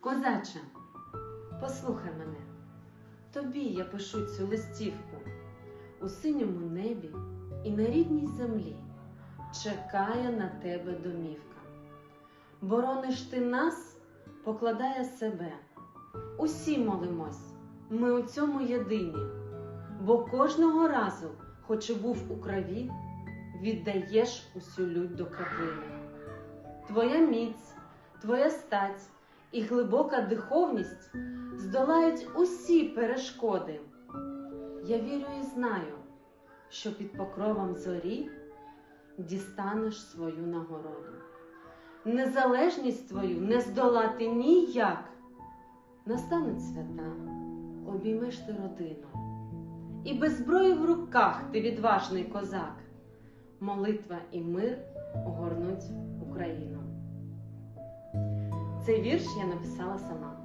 Козаче, послухай мене. Тобі я пишу цю листівку у синьому небі і на рідній землі чекає на тебе домівка. Борониш ти нас, покладає себе. Усі молимось, ми у цьому єдині, бо кожного разу, хоч і був у крові, віддаєш усю лють до краплини. Твоя міць, твоя стать і глибока диховність здолають усі перешкоди. Я вірю і знаю, що під покровом зорі дістанеш свою нагороду. Незалежність твою не здолати ніяк. Настануть свята, обіймеш ти родину, і без зброї в руках ти відважний козак. Молитва і мир огорнуть Україну. Цей вірш я написала сама.